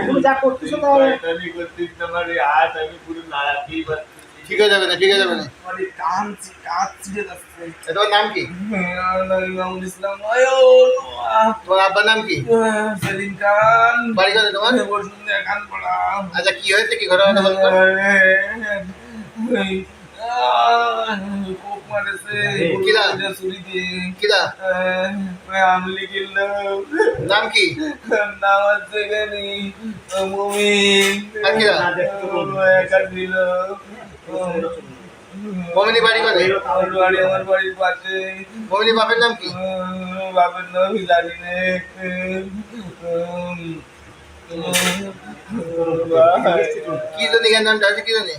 তুমি যা করতেছো তাহলে আমি করতেছি তোমার এই হাত আমি পুরো নাড়াতেই পারছি ঠিক হয়ে যাবে না ঠিক হয়ে যাবে না মানে কাঁদছি কাঁদছি যাচ্ছে তোমার নাম কি ইমামুল ইসলাম তোমার আব্বার নাম কি সেলিম খান বাড়ি কোথায় তোমার খান পড়া আচ্ছা কি হয়েছে কি বলতো কোপ মারেছে কিরা? ছুরি দিয়ে কিরা আমলি কিনলাম নাম কি নাম হচ্ছে জানি মুমিন কিরা? একা মমিনী বাড়ি কোথায় বাড়ি আমার বাড়ির পাশে মমিনী বাপের নাম কি বাপের নাম জানি নে কি জানি নামটা আছে কি জানি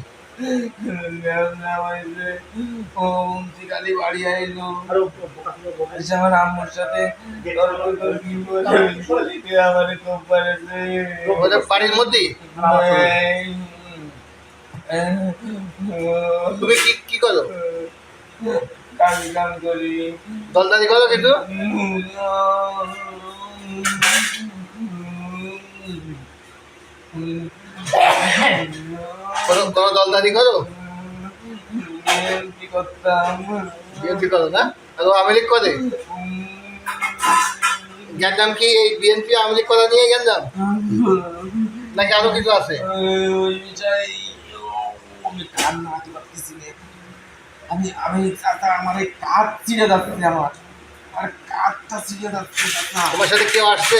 বাড়ি আইলো এসে আমার আম্মুর সাথে বাড়ির মধ্যেই তুমি কি কি করো? কাম করি দলদারি করো কিছু কোনো কোনো দলদারি করো। বিএনপি করো না? আর ও লীগ করে? গ্যাঞ্জাম কি এই বিএনপি লীগ করা নিয়ে গ্যাঞ্জাম নাকি আরও কিছু আছে? আমি। আমি আমি চাচা আমার এই কাজ ছিঁড়ে যাচ্ছে আমার। আর কাজটা ছিঁড়ে যাচ্ছে তোমার সাথে কেউ আসছে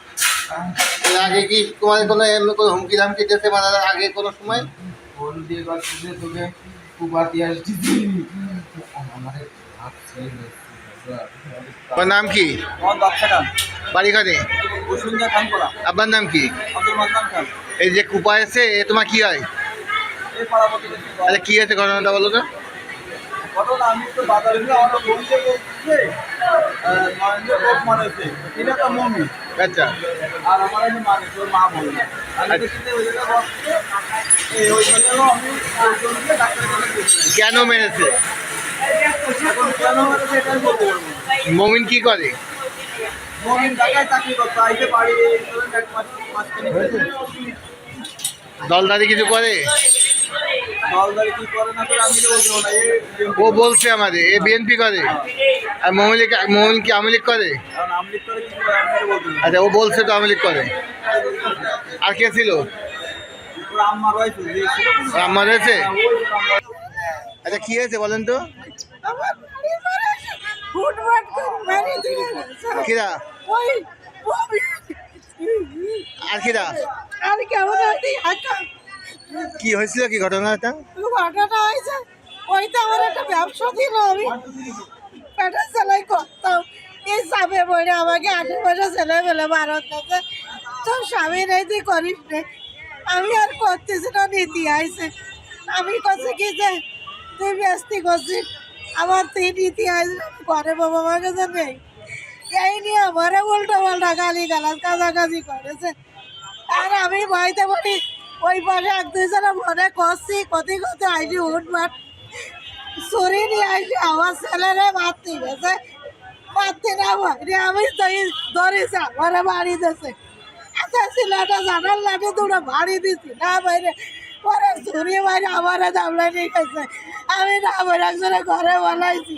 আগে কি তোমার কোনো এমনি কোনো হুমকি ধামকি দিতে মারার আগে কোনো সময়? ফোন দিয়ে করছে তোকে আসছি। তোমার নাম কি? বাড়ি খানে আপনার নাম কি? এই যে কুপা এসে এ তোমার কি হয়? আচ্ছা কি হয়েছে ঘটনাটা বলো তো? ঘটনা আমি তো বাজারে আমার বলতে বলছে নরেন্দ্র কোপ মারেছে এটা তো মমি। আচ্ছা। আর আমার মানে তোর মা বলল। কাছে গেছিলাম। কেন মেরেছে। মমিন কি করে। দলদারি কিছু করে? ও বলছে আমাদের এ বিএনপি করে। আর মমিন মমিন কি আওয়ামী লীগ করে। আচ্ছা ও বলছে তো আওয়ামী লীগ করে। আর কে ছিল? আম্মা রয়েছে যে ছিল না, আর আমার হয়েছে আচ্ছা কি হয়েছে বলেন তো? করে? আর কিরা? কি হয়েছিল কি ঘটনাটা ঘটনা হয়েছে ওই তো আমার একটা ব্যবসা ছিল আমি পেটের সেলাই করতাম এই সাপে বইরে আমাকে আশেপাশে ছেলে ফেলে ভারত থেকে তো স্বামী নেই তুই করিস নে। আমি আর করতেছি না, নীতি আইছে। আমি করছি কি যে, তুই ব্যস্তি করছিস। আমার তুই নীতি আইছে ঘরে বাবা মার কাছে নেই। এই নিয়ে আমারে উল্টো পাল্টা গালি গালাজ কাছাকাছি করেছে। আর আমি ভয়তে বলি ওই পাশে এক দুইজনে মনে করছি কতি কত আইসি উঠবাট সরি নিয়ে আইসি আমার ছেলেরে মারতে গেছে। মারতে না আমি ধরেছি, আমার বাড়ি দিয়েছে। আচ্ছা ছেলেটা জানার লাগে দুটো বাড়ি দিছি না বাইরে পরে ছুরি বাইরে আমার দামলা নিয়ে আমি না একজনে ঘরে বলাইছি